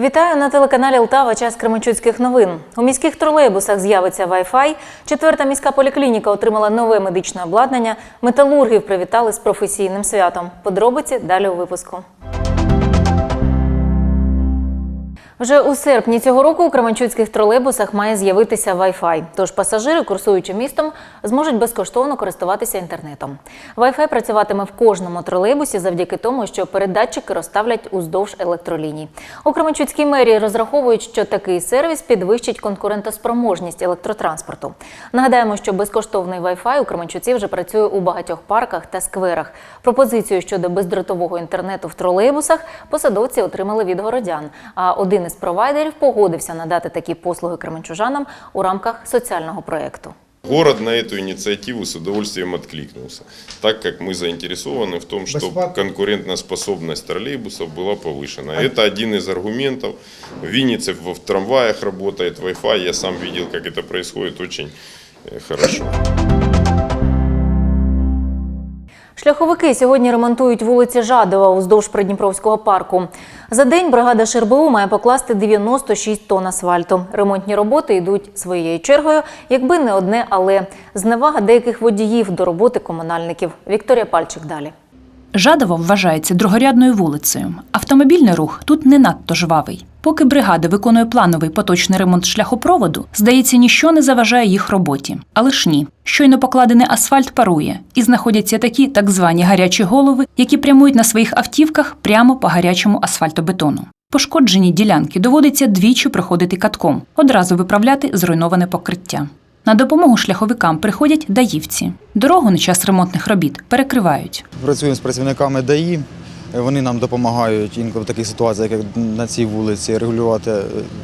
Вітаю на телеканалі Лтава. Час Кременчуцьких новин. У міських тролейбусах з'явиться Wi-Fi. Четверта міська поліклініка отримала нове медичне обладнання. Металургів привітали з професійним святом. Подробиці далі у випуску. Вже у серпні цього року у Кременчуцьких тролейбусах має з'явитися Wi-Fi. Тож пасажири, курсуючи містом, зможуть безкоштовно користуватися інтернетом. Wi-Fi працюватиме в кожному тролейбусі завдяки тому, що передатчики розставлять уздовж електроліній. У Кременчуцькій мерії розраховують, що такий сервіс підвищить конкурентоспроможність електротранспорту. Нагадаємо, що безкоштовний Wi-Fi у Кременчуці вже працює у багатьох парках та скверах. Пропозицію щодо бездротового інтернету в тролейбусах посадовці отримали від городян. А один із провайдерів погодився надати такі послуги кременчужанам у рамках соціального проєкту. Город на эту инициативу с удовольствием откликнулся, так как мы заинтересованы в том, чтобы Бесплатно. конкурентоспособность троллейбусов была повышена. Это один из аргументов. В Виннице в в трамваях работает Wi-Fi. Я сам видел, как это происходит очень э, хорошо. Шляховики сьогодні ремонтують вулиці Жадова уздовж Придніпровського парку. За день бригада ШРБУ має покласти 96 тонн асфальту. Ремонтні роботи йдуть своєю чергою, якби не одне, але зневага деяких водіїв до роботи комунальників. Вікторія Пальчик далі. Жадово вважається другорядною вулицею. Автомобільний рух тут не надто жвавий. Поки бригада виконує плановий поточний ремонт шляхопроводу, здається, ніщо не заважає їх роботі. Але ж ні. Щойно покладений асфальт парує, і знаходяться такі так звані гарячі голови, які прямують на своїх автівках прямо по гарячому асфальтобетону. Пошкоджені ділянки доводиться двічі проходити катком, одразу виправляти зруйноване покриття. На допомогу шляховикам приходять даївці. Дорогу на час ремонтних робіт перекривають. Працюємо з працівниками ДАІ. Вони нам допомагають інколи в таких ситуаціях, як на цій вулиці, регулювати е,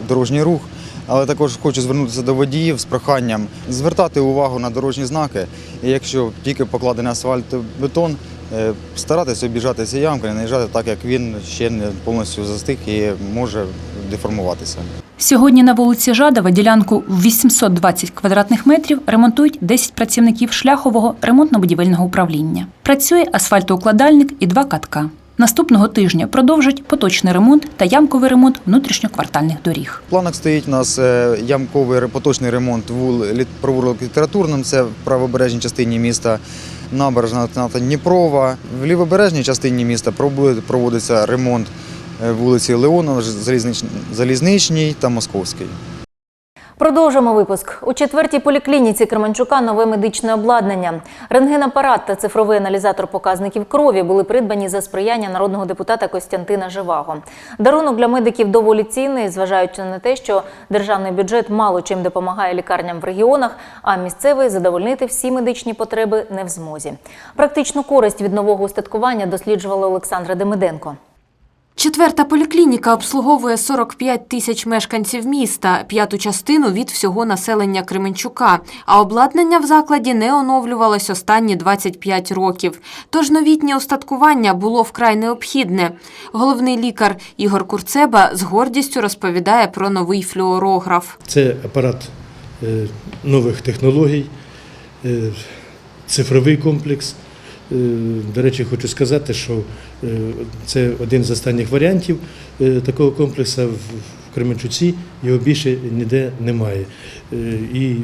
дорожній рух. Але також хочу звернутися до водіїв з проханням звертати увагу на дорожні знаки. І якщо тільки покладений асфальт бетон, е, старатися обіжати ці ямки, не наїжджати так, як він ще не повністю застиг і може деформуватися. Сьогодні на вулиці Жадова ділянку в 820 квадратних метрів ремонтують 10 працівників шляхового ремонтно-будівельного управління. Працює асфальтоукладальник і два катка. Наступного тижня продовжать поточний ремонт та ямковий ремонт внутрішньоквартальних доріг. В планах стоїть у нас е, ямковий поточний ремонт вул провулок літературним, це в правобережній частині міста. Набережна Дніпрова. В лівобережній частині міста проводиться ремонт е, вулиці Леонова, Залізнич- Залізничній та Московській. Продовжимо випуск. У четвертій поліклініці Кременчука нове медичне обладнання. Рентгенапарат та цифровий аналізатор показників крові були придбані за сприяння народного депутата Костянтина Живаго. Дарунок для медиків доволі цінний, зважаючи на те, що державний бюджет мало чим допомагає лікарням в регіонах, а місцевий задовольнити всі медичні потреби не в змозі. Практичну користь від нового устаткування досліджувала Олександра Демиденко. Четверта поліклініка обслуговує 45 тисяч мешканців міста, п'яту частину від всього населення Кременчука. А обладнання в закладі не оновлювалось останні 25 років. Тож новітнє устаткування було вкрай необхідне. Головний лікар Ігор Курцеба з гордістю розповідає про новий флюорограф. Це апарат е, нових технологій, е, цифровий комплекс. Е, До речі, хочу сказати, що це один з останніх варіантів е, такого комплексу в Кременчуці, його більше ніде немає. Е, І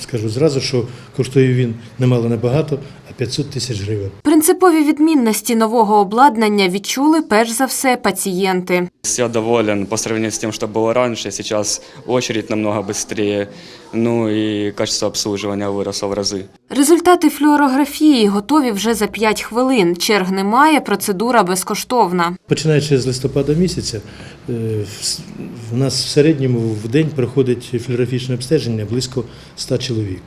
скажу зразу, що коштує він немало небагато, а 500 тисяч гривень. Принципові відмінності нового обладнання відчули перш за все пацієнти. Я доволен по сравнению с тем, что было раньше. Сейчас очередь намного быстрее, ну и качество обслуживания выросло в разы. Результати флюорографії готові вже за 5 хвилин. Черг немає, процедура безкоштовна. Починаючи з листопада місяця, е, в с- в нас в середньому в день проходить флюорографічне обстеження близько 100 чоловік.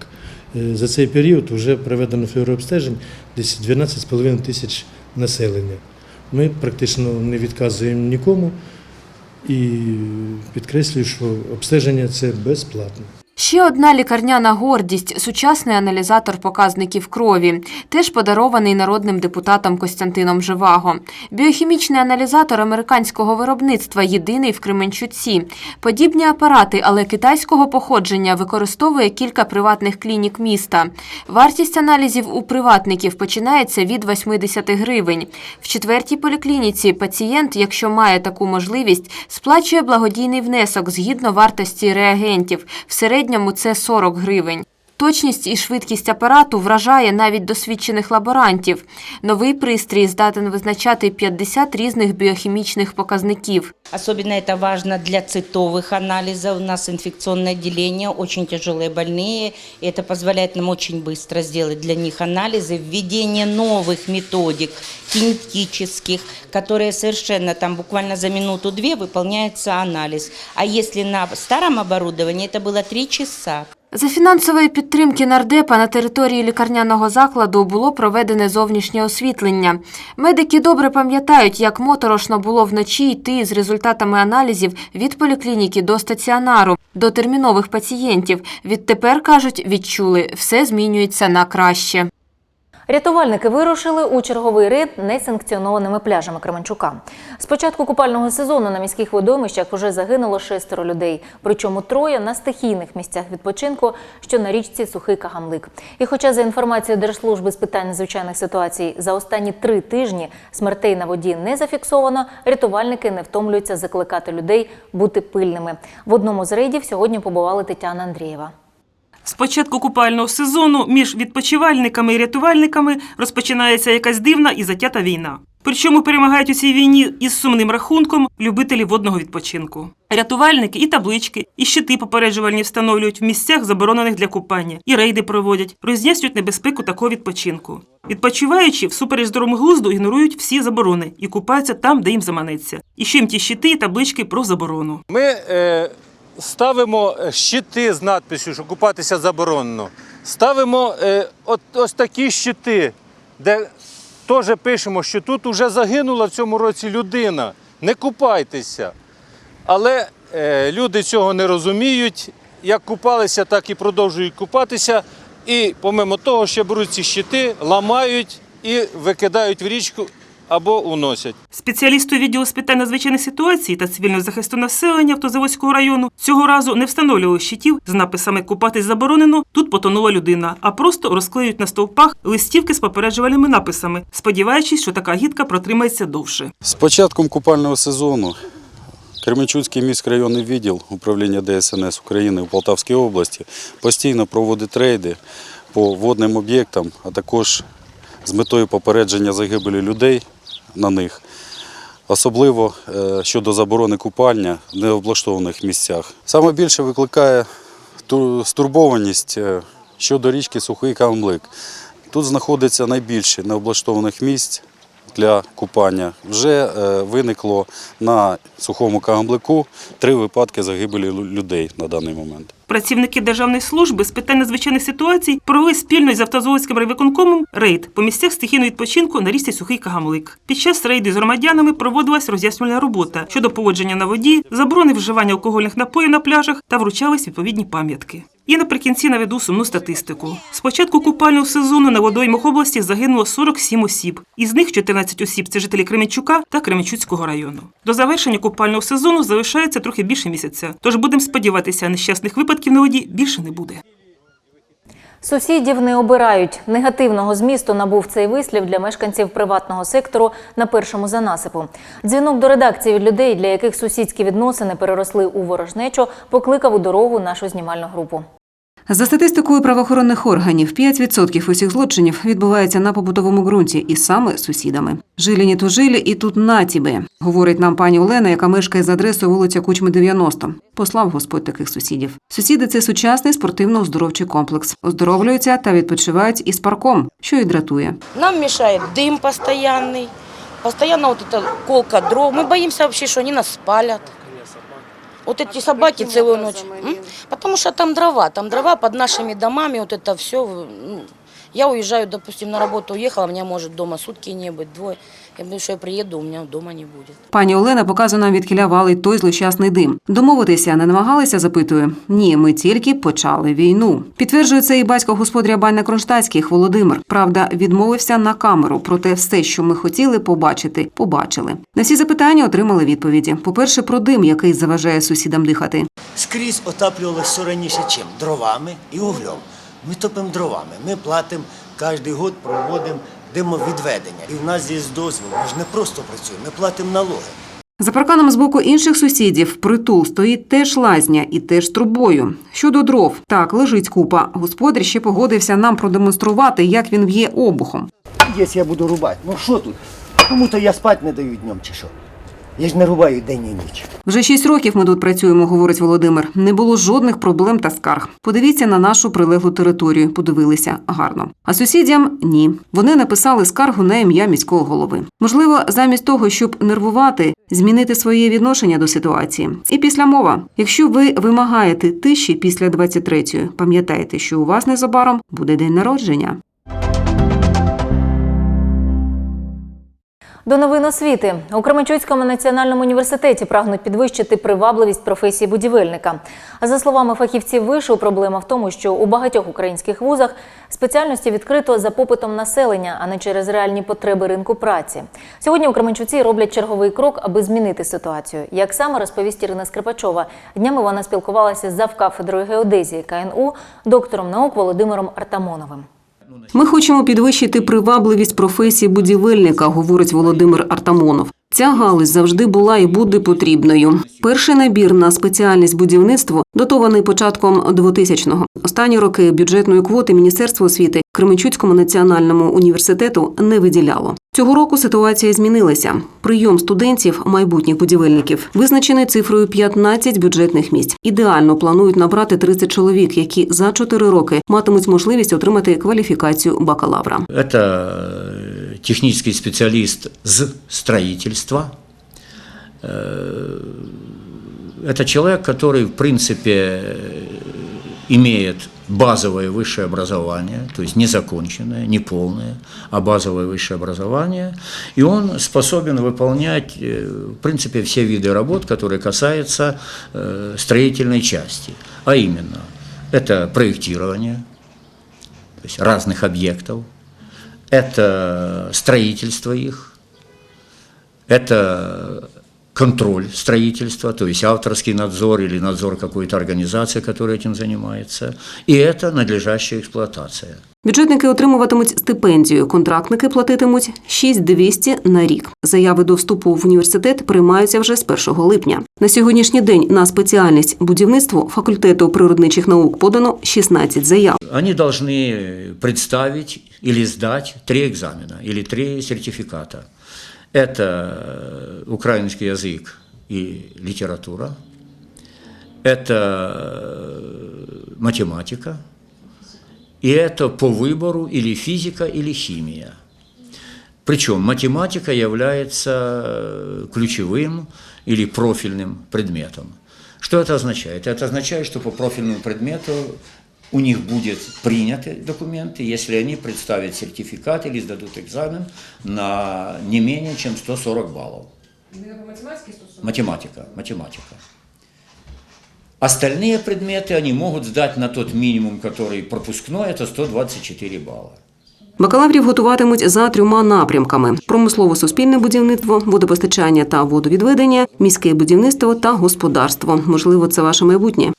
Е, За цей період вже проведено флюорообстежень десь 12,5 тисяч населення. Ми практично не відказуємо нікому і підкреслюю, що обстеження це безплатно. Ще одна лікарняна гордість – сучасний аналізатор показників крові, теж подарований народним депутатом Костянтином Живаго. Біохімічний аналізатор американського виробництва єдиний в Кременчуці. Подібні апарати, але китайського походження, використовує кілька приватних клінік міста. Вартість аналізів у приватників починається від 80 гривень. В четвертій поліклініці пацієнт, якщо має таку можливість, сплачує благодійний внесок згідно вартості реагентів. В середньому це 40 гривень. Точність і швидкість апарату вражає навіть досвідчених лаборантів. Новий пристрій здатен визначати 50 різних біохімічних показників. Особенно это важно для цитовых анализов. У нас инфекционное отделение, очень тяжелые больные. И это позволяет нам очень быстро сделать для них анализы. Введение новых методик кинетических, которые совершенно там буквально за минуту-две выполняется анализ. А если на старом оборудовании, это было три часа. За фінансової підтримки нардепа на території лікарняного закладу було проведене зовнішнє освітлення. Медики добре пам'ятають, як моторошно було вночі йти з результатами аналізів від поліклініки до стаціонару, до термінових пацієнтів. Відтепер, кажуть, відчули, все змінюється на краще. Рятувальники вирушили у черговий рейд несанкціонованими пляжами Кременчука. З початку купального сезону на міських водоймищах вже загинуло шестеро людей, причому троє на стихійних місцях відпочинку, що на річці Сухий Кагамлик. І хоча за інформацією Держслужби з питань надзвичайних ситуацій за останні три тижні смертей на воді не зафіксовано, рятувальники не втомлюються закликати людей бути пильними. В одному з рейдів сьогодні побувала Тетяна Андрієва. З початку купального сезону між відпочивальниками і рятувальниками розпочинається якась дивна і затята війна. Причому перемагають у цій війні із сумним рахунком любителі водного відпочинку. Рятувальники і таблички, і щити попереджувальні встановлюють в місцях, заборонених для купання, і рейди проводять, роз'яснюють небезпеку такого відпочинку. Відпочиваючи, всупереч здоровому глузду ігнорують всі заборони і купаються там, де їм заманеться. І їм ті щити і таблички про заборону. Ми е, ставимо щити з надписю, що купатися заборонено. Ставимо е, ось такі щити, де теж пишемо, що тут вже загинула в цьому році людина. Не купайтеся. Але е, люди цього не розуміють. Як купалися, так і продовжують купатися. І, помимо того, ще беруть ці щити, ламають і викидають в річку або уносять. Спеціалісти відділу з питань надзвичайних ситуацій та цивільного захисту населення Автозаводського району цього разу не встановлювали щитів з написами Купатись заборонено, тут потонула людина, а просто розклеюють на стовпах листівки з попереджувальними написами, сподіваючись, що така гідка протримається довше. З початком купального сезону Кременчуцький міськрайонний відділ управління ДСНС України у Полтавській області постійно проводить рейди по водним об'єктам, а також з метою попередження загибелі людей на них, особливо е, щодо заборони купання в необлаштованих місцях. Саме більше викликає стурбованість е, щодо річки Сухий Камлик. Тут знаходиться найбільше необлаштованих місць для купання. Вже е, виникло на сухому Каgamблику три випадки загибелі людей на даний момент. Працівники Державної служби з питань надзвичайних ситуацій провели спільно із Автозаводським райвиконкомом рейд по місцях стихійного відпочинку на річці Сухий Кагамлик. Під час рейду з громадянами проводилась роз'яснювальна робота щодо поводження на воді, заборони вживання алкогольних напоїв на пляжах та вручались відповідні пам'ятки. І наприкінці наведу сумну статистику. З початку купального сезону на водоймах області загинуло 47 осіб. Із них 14 осіб це жителі Кременчука та Кременчуцького району. До завершення купального сезону залишається трохи більше місяця. Тож будемо сподіватися, нещасних випадків на воді більше не буде. Сусідів не обирають. Негативного змісту набув цей вислів для мешканців приватного сектору на першому занасипу. Дзвінок до редакції від людей, для яких сусідські відносини переросли у ворожнечу, покликав у дорогу нашу знімальну групу. За статистикою правоохоронних органів, 5% усіх злочинів відбувається на побутовому ґрунті і саме з сусідами. Жилі не тужилі і тут на тебе, говорить нам пані Олена, яка мешкає за адресою вулиця Кучми 90. Послав Господь таких сусідів. Сусіди це сучасний спортивно-оздоровчий комплекс. Оздоровлюються та відпочивають із парком, що і дратує. Нам мешает дым постоянный, постоянно вот эта колка дров. Мы боимся вообще, что они нас спалят. Вот эти собаки целую ночь. М? Потому что там дрова, там дрова под нашими домами, вот это все. Я уезжаю, допустим, на работу уехала, меня может дома сутки не быть, двое. Я думаю, что я приеду, у меня дома не будет. Пані Олена показує нам, валить той злощасний дим. Домовитися не намагалися, запитую. Ні, ми тільки почали війну. Підтверджує це і батько господаря Бань на Кронштадтських Володимир. Правда, відмовився на камеру. Проте все, що ми хотіли побачити, побачили. На всі запитання отримали відповіді. По-перше, про дим, який заважає сусідам дихати. Скрізь отаплювалося все раніше чим? Дровами і углем. Ми топимо дровами. Ми платимо кожен год, проводимо димовідведення. І в нас є дозвіл. Ми ж не просто працюємо, ми платимо налоги. За парканом з боку інших сусідів притул стоїть теж лазня і теж трубою. Щодо дров, так лежить купа. Господар ще погодився нам продемонструвати, як він в'є обухом. Якщо я буду рубати, ну що тут? Кому-то я спати не даю днем чи що? Я ж не рубаю день і ніч. Вже шість років ми тут працюємо, говорить Володимир. Не було жодних проблем та скарг. Подивіться на нашу прилеглу територію. Подивилися гарно. А сусідям ні. Вони написали скаргу на ім'я міського голови. Можливо, замість того, щоб нервувати, змінити своє відношення до ситуації. І після мова. Якщо ви вимагаєте тиші після 23-ї, пам'ятайте, що у вас незабаром буде день народження. До новин освіти у Кременчуцькому національному університеті прагнуть підвищити привабливість професії будівельника. А за словами фахівців вишу, проблема в тому, що у багатьох українських вузах спеціальності відкрито за попитом населення, а не через реальні потреби ринку праці. Сьогодні у Кременчуці роблять черговий крок, аби змінити ситуацію. Як саме розповість Ірина Скрипачова, днями вона спілкувалася з завкафедрою геодезії КНУ, доктором наук Володимиром Артамоновим. Ми хочемо підвищити привабливість професії будівельника, говорить Володимир Артамонов. Ця галузь завжди була і буде потрібною. Перший набір на спеціальність будівництво дотований початком 2000-го. Останні роки бюджетної квоти Міністерство освіти Кременчуцькому національному університету не виділяло. Цього року ситуація змінилася. Прийом студентів, майбутніх будівельників, визначений цифрою 15 бюджетних місць. Ідеально планують набрати 30 чоловік, які за 4 роки матимуть можливість отримати кваліфікацію бакалавра. Это э, технический специалист с строительства. Э, Это человек, который, в принципе, э, имеет базовое высшее образование, то есть не законченное, не полное, а базовое высшее образование, и он способен выполнять, э, в принципе, все виды работ, которые касаются э, строительной части, а именно это проектирование, то есть разных объектов, это строительство их, это контроль строительства, то есть авторский надзор или надзор какой-то организации, которая этим занимается, и это надлежащая эксплуатация. Бюджетники отримуватимуть стипендію, контрактники платитимуть 6200 на рік. Заяви до вступу в університет приймаються вже з 1 липня. На сьогоднішній день на спеціальність будівництво факультету природничих наук подано 16 заяв. Они должны представить или сдать три экзамена или три сертификата. Это э, украинский язык и литература, это э, математика, и это по выбору или физика, или химия. Причем математика является э, ключевым или профильным предметом. Что это означает? Это означает, что по профильному предмету у них будет приняты документы, если они представят сертификат или сдадут экзамен на не менее чем 140 баллов. Математика, математика. Остальные предметы они могут сдать на тот минимум, который пропускной, это 124 балла. Бакалаврів готуватимуть за трьома напрямками: промислово-суспільне будівництво, водопостачання та водовідведення, міське будівництво та господарство. Можливо, це ваше майбутнє.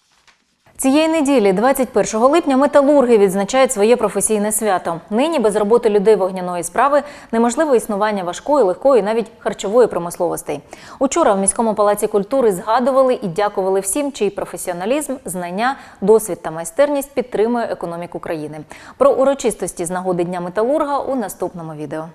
Цієї неділі, 21 липня, металурги відзначають своє професійне свято. Нині без роботи людей вогняної справи неможливо існування важкої, легкої, навіть харчової промисловостей. Учора в міському палаці культури згадували і дякували всім, чий професіоналізм, знання, досвід та майстерність підтримує економіку країни. Про урочистості з нагоди Дня металурга у наступному відео.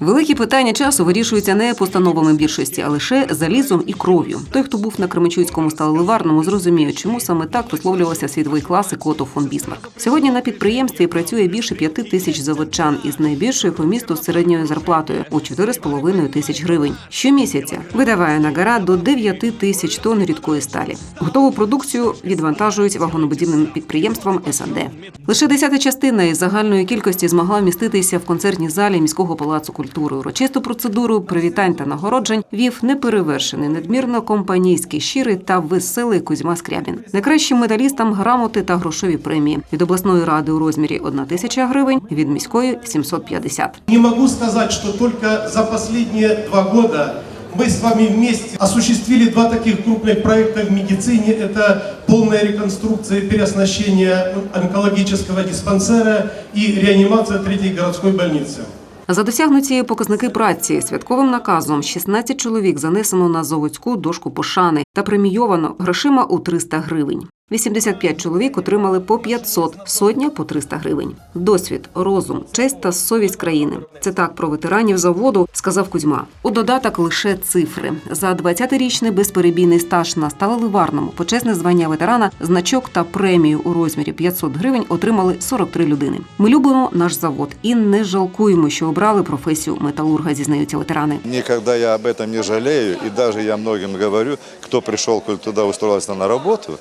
Великі питання часу вирішуються не постановами більшості, а лише залізом і кров'ю. Той, хто був на Кременчуцькому сталеливарному, зрозуміє, чому саме так висловлювався світовий класик Ото фон Бісмарк. Сьогодні на підприємстві працює більше п'яти тисяч заводчан із найбільшою по місту середньою зарплатою у 4,5 тисяч гривень. Щомісяця видаває на гара до 9 тисяч тонн рідкої сталі. Готову продукцію відвантажують вагонобудівним підприємствам СНД. Лише десята частина із загальної кількості змогла вміститися в концертній залі міського палацу культури культури. Урочисту процедуру привітань та нагороджень вів неперевершений, надмірно компанійський, щирий та веселий Кузьма Скрябін. Найкращим медалістам грамоти та грошові премії від обласної ради у розмірі 1 тисяча гривень, від міської 750. Не могу сказать, что только за последние два года мы с вами вместе осуществили два таких крупных проекта в медицине. Это полная реконструкция и переоснащение онкологического диспансера и реанимация третьей городской больницы. За досягнуті показники праці святковим наказом 16 чоловік занесено на заводську дошку пошани та премійовано грошима у 300 гривень. 85 чоловік отримали по 500, сотня по 300 гривень. Досвід, розум, честь та совість країни. Це так про ветеранів заводу, сказав Кузьма. У додаток лише цифри. За 20-річний безперебійний стаж на сталеливарному, почесне звання ветерана, значок та премію у розмірі 500 гривень отримали 43 людини. Ми любимо наш завод і не жалкуємо, що обрали професію металурга, зізнаються ветерани. Никогда я об этом не жалею, и даже я многим говорю, кто пришел туда устроился на работу,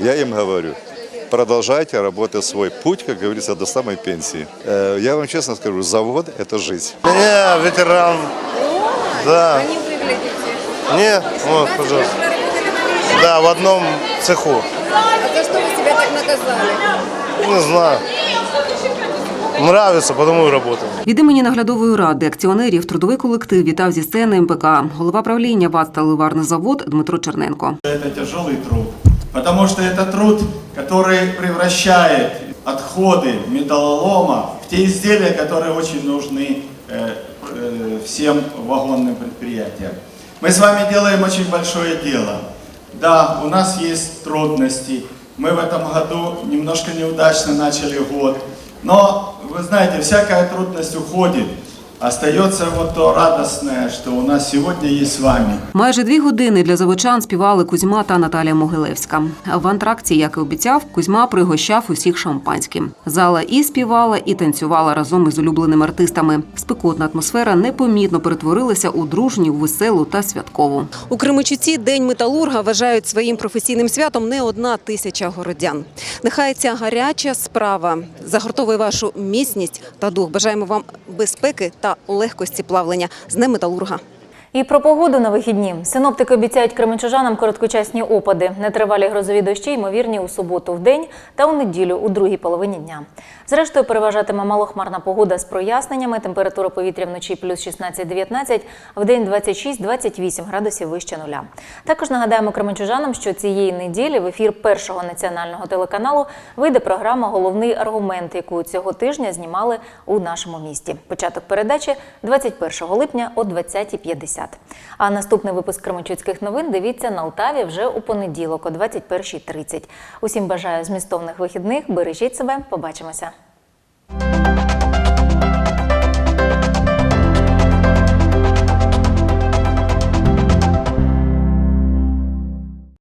я им говорю, продолжайте работать свой путь, как говорится, до самой пенсии. Э, Я вам честно скажу, завод – это жизнь. Я ветеран. Да. Не выглядите. Не? Вот, пожалуйста. Да, в одном цеху. А за что вы себя так наказали? Не знаю. Нравится, потому и работаю. Від імені наглядової ради акціонерів трудовий колектив вітав зі сцени МПК голова правління ВАТ «Сталеливарний завод Дмитро Черненко. Это тяжелый труд, потому что это труд, который превращает отходы металлолома в те изделия, которые очень нужны э, э, всем вагонным предприятиям. Мы с вами делаем очень большое дело. Да, у нас есть трудности. Мы в этом году немножко неудачно начали год. Но, вы знаете, всякая трудность уходит. Остается вот то радостное, что у нас сегодня есть с вами. Майже дві години для заводчан співали Кузьма та Наталія Могилевська. В антракті, як і обіцяв, Кузьма пригощав усіх шампанським. Зала і співала, і танцювала разом із улюбленими артистами. Спекотна атмосфера непомітно перетворилася у дружню, веселу та святкову. У Кременчуці День металурга вважають своїм професійним святом не одна тисяча городян. Нехай ця гаряча справа загортовує вашу міцність та дух. Бажаємо вам безпеки та легкості плавлення з неметалурга. металурга. І про погоду на вихідні. Синоптики обіцяють кременчужанам короткочасні опади. Нетривалі грозові дощі, ймовірні у суботу в день та у неділю у другій половині дня. Зрештою, переважатиме малохмарна погода з проясненнями. Температура повітря вночі плюс 16-19, в день 26-28 градусів вище нуля. Також нагадаємо кременчужанам, що цієї неділі в ефір першого національного телеканалу вийде програма Головний аргумент, яку цього тижня знімали у нашому місті. Початок передачі 21 липня о 20.50. А наступний випуск Кременчуцьких новин дивіться на Алтаві вже у понеділок о 21.30. Усім бажаю змістовних вихідних. Бережіть себе. Побачимося.